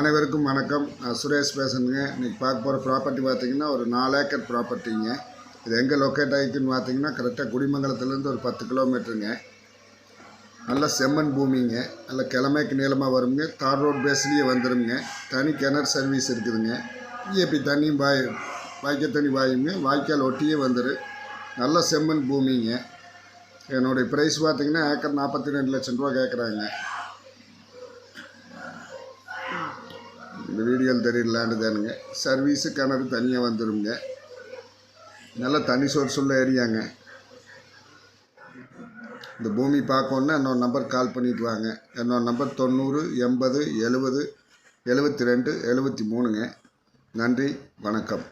அனைவருக்கும் வணக்கம். நான் சுரேஷ் பேசுகிறேங்க இன்றைக்கி பார்க்க போகிற ப்ராப்பர்ட்டி பார்த்தீங்கன்னா ஒரு நாலு ஏக்கர் ப்ராப்பர்ட்டிங்க இது எங்கே லொக்கேட் ஆகிக்குன்னு பார்த்தீங்கன்னா கரெக்டாக குடிமங்கலத்துலேருந்து ஒரு பத்து கிலோமீட்டருங்க நல்ல செம்மண் பூமிங்க. நல்ல கிழமைக்கு நீளமாக வருங்க. தார் ரோட் பேஸ்லேயே வந்துடுங்க தனி கிணறு சர்வீஸ் இருக்குதுங்க. இஎப்பி தண்ணியும் பாய் வாய்க்கால் தண்ணி வாயுங்க வாய்க்கால் ஒட்டியே வந்துடும் நல்ல செம்மண் பூமிங்க. என்னுடைய ப்ரைஸ் பார்த்தீங்கன்னா ஏக்கர் நாற்பத்தி ரெண்டு லட்சம் ரூபா கேட்குறாங்க இந்த வீடியோவில் தெரியலான்னு தானுங்க. சர்வீஸு கிணறு தனியாக வந்துடுங்க நல்லா தனி சோர்ஸ் உள்ள ஏரியாங்க. இந்த பூமி பார்க்கணுன்னா என்னோட நம்பர் கால் பண்ணிட்டு வாங்க. என்னோட நம்பர் தொண்ணூறு எண்பது எழுபது எழுபத்தி ரெண்டு எழுபத்தி மூணுங்க. நன்றி வணக்கம்.